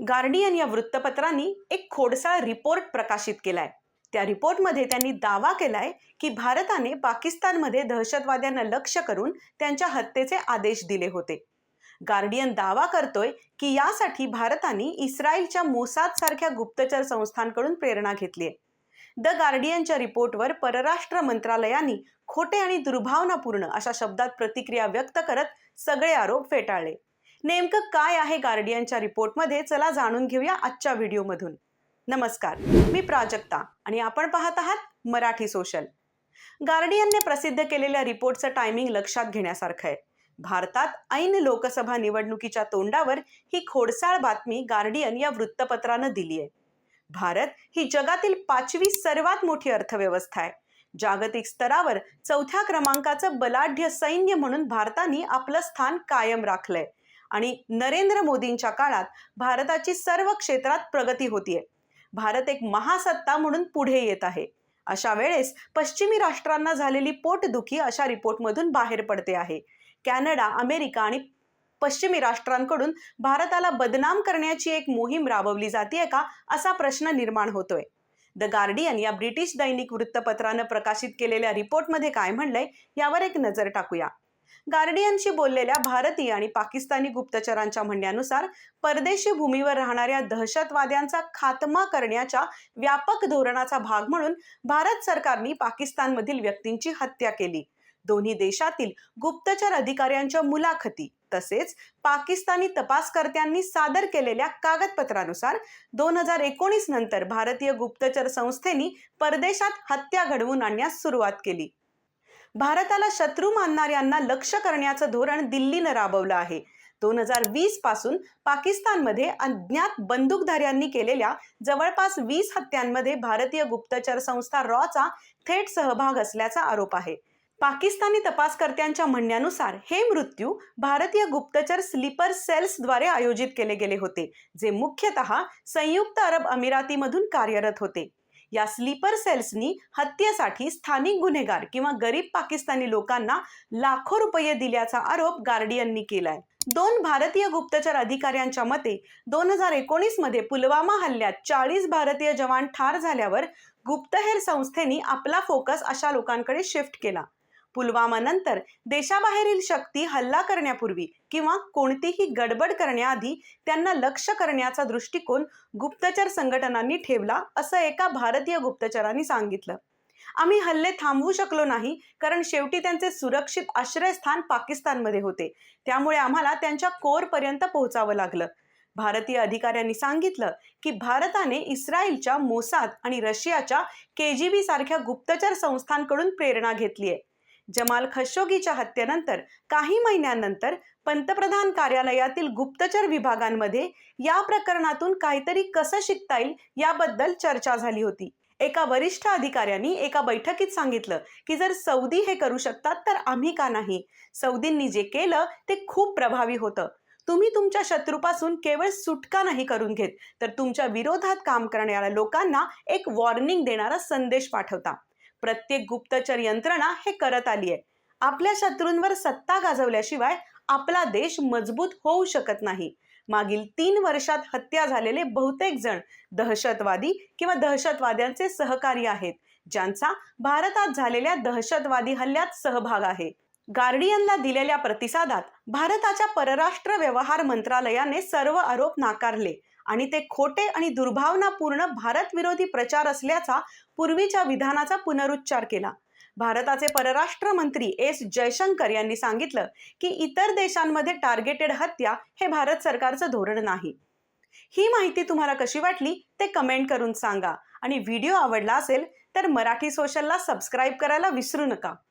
Guardian या वृत्तपत्रांनी एक खोडसाळ रिपोर्ट प्रकाशित केलाय. त्या रिपोर्टमध्ये त्यांनी दावा केलाय की भारताने पाकिस्तानमध्ये दहशतवाद्यांना लक्ष्य करून त्यांच्या हत्येचे आदेश दिले होते. गार्डियन दावा करतोय की यासाठी भारताने इस्रायलच्या मोसाद सारख्या गुप्तचर संस्थांकडून प्रेरणा घेतली आहे. द गार्डियनच्या रिपोर्टवर परराष्ट्र मंत्रालयाने खोटे आणि दुर्भावनापूर्ण अशा शब्दात प्रतिक्रिया व्यक्त करत सगळे आरोप फेटाळले. नेमकं काय आहे गार्डियनच्या रिपोर्टमध्ये? चला जाणून घेऊया आजच्या व्हिडिओमधून. नमस्कार मी प्राजक्ता आणि आपण पाहत आहात मराठी सोशल. गार्डियनने प्रसिद्ध केलेल्या रिपोर्टचं टायमिंग लक्षात घेण्यासारखं आहे. भारतात ऐन लोकसभा निवडणुकीच्या तोंडावर ही खोडसाळ बातमी गार्डियन या वृत्तपत्रानं दिली आहे भारत ही जगातील पाचवी सर्वात मोठी अर्थव्यवस्था आहे. जागतिक स्तरावर चौथ्या क्रमांकाचं बलाढ्य सैन्य म्हणून भारताने आपलं स्थान कायम राखलंय. आणि नरेंद्र मोदींच्या काळात भारताची सर्व क्षेत्रात प्रगती होतीये. भारत एक महासत्ता म्हणून पुढे येत आहे. अशा वेळेस पश्चिमी राष्ट्रांना झालेली पोटदुखी अशा रिपोर्टमधून बाहेर पडते आहे. कॅनडा अमेरिका आणि पश्चिमी राष्ट्रांकडून भारताला बदनाम करण्याची एक मोहीम राबवली जाते का असा प्रश्न निर्माण होतोय. द गार्डियन या ब्रिटिश दैनिक वृत्तपत्रानं प्रकाशित केलेल्या रिपोर्टमध्ये काय म्हणलंय यावर एक नजर टाकूया. गार्डियनशी बोललेल्या भारतीय आणि पाकिस्तानी गुप्तचरांच्या म्हणण्यानुसार परदेशी भूमीवर राहणाऱ्या दहशतवाद्यांचा खात्मा करण्याच्या व्यापक धोरणाचा भाग म्हणून भारत सरकारने पाकिस्तानमधील व्यक्तींची हत्या केली. दोन्ही देशातील गुप्तचर अधिकाऱ्यांच्या मुलाखती तसेच पाकिस्तानी तपासकर्त्यांनी सादर केलेल्या कागदपत्रानुसार दोन हजार एकोणीस नंतर भारतीय गुप्तचर संस्थेनी परदेशात हत्या घडवून आणण्यास सुरुवात केली. भारताला शत्रू मानणाऱ्यांना लक्ष करण्याचं धोरण दिल्लीनं राबवलं आहे. दोन हजार वीसपासून पाकिस्तानमध्ये अज्ञात बंदूकधाऱ्यांनी केलेल्या जवळपास वीस हत्यांमध्ये भारतीय गुप्तचर संस्था रॉचा थेट सहभाग असल्याचा आरोप आहे. पाकिस्तानी तपासकर्त्यांच्या म्हणण्यानुसार हे मृत्यू भारतीय गुप्तचर स्लीपर सेल्सद्वारे आयोजित केले गेले होते जे मुख्यतः संयुक्त अरब अमिरातीमधून कार्यरत होते. या स्लीपर सेल्सनी हत्येसाठी स्थानिक गुन्हेगार किंवा गरीब पाकिस्तानी लोकांना लाखो रुपये दिल्याचा आरोप गार्डियननी केलाय. दोन भारतीय गुप्तचर अधिकाऱ्यांच्या मते दोन हजार एकोणीसमध्ये पुलवामा हल्ल्यात चाळीस भारतीय जवान ठार झाल्यावर गुप्तहेर संस्थेनी आपला फोकस अशा लोकांकडे शिफ्ट केला. पुलवामा नंतर देशाबाहेरील शक्ती हल्ला करण्यापूर्वी किंवा कोणतीही गडबड करण्याआधी त्यांना लक्ष करण्याचा दृष्टिकोन गुप्तचर संघटनांनी ठेवला असं एका भारतीय गुप्तचरांनी सांगितलं. आम्ही हल्ले थांबवू शकलो नाही कारण शेवटी त्यांचे सुरक्षित आश्रयस्थान पाकिस्तानमध्ये होते. त्यामुळे आम्हाला त्यांच्या कोरपर्यंत पोहोचावं लागलं. भारतीय अधिकाऱ्यांनी सांगितलं की भारताने इस्रायलच्या मोसाद आणि रशियाच्या के जी बी सारख्या गुप्तचर संस्थांकडून प्रेरणा घेतली आहे जमाल खशोगीच्या हत्येनंतर काही महिन्यांनंतर पंतप्रधान कार्यालयातील गुप्तचर विभागांमध्ये या प्रकरणातून काहीतरी कसं शिकता येईल याबद्दल चर्चा झाली होती. एका वरिष्ठ अधिकाऱ्यांनी एका बैठकीत सांगितलं की जर सौदी हे करू शकतात तर आम्ही का नाही? सौदींनी जे केलं ते खूप प्रभावी होतं. तुम्ही तुमच्या शत्रूपासून केवळ सुटका नाही करून घेत तर तुमच्या विरोधात काम करणाऱ्या लोकांना एक वॉर्निंग देणारा संदेश पाठवता. प्रत्येक गुप्तचर यंत्रणा हे करत आली आहे आपल्या शत्रूंवर सत्ता गाजवल्याशिवाय आपला देश मजबूत होऊ शकत नाही. मागील तीन वर्षात हत्या झालेले बहुतेक जण दहशतवादी किंवा दहशतवाद्यांचे सहकारी आहेत ज्यांचा भारतात झालेल्या दहशतवादी हल्ल्यात सहभाग आहे. गार्डियनला दिलेल्या प्रतिसादात भारताच्या परराष्ट्र व्यवहार मंत्रालयाने सर्व आरोप नाकारले. आणि ते खोटे आणि दुर्भावनापूर्ण भारत विरोधी प्रचार असल्याचा पूर्वीच्या विधानाचा पुनरुच्चार केला. भारताचे परराष्ट्र मंत्री एस जयशंकर यांनी सांगितलं की इतर देशांमध्ये टार्गेटेड हत्या हे भारत सरकारचं धोरण नाही. ही माहिती तुम्हाला कशी वाटली ते कमेंट करून सांगा. आणि व्हिडिओ आवडला असेल तर मराठी सोशलला सबस्क्राईब करायला विसरू नका.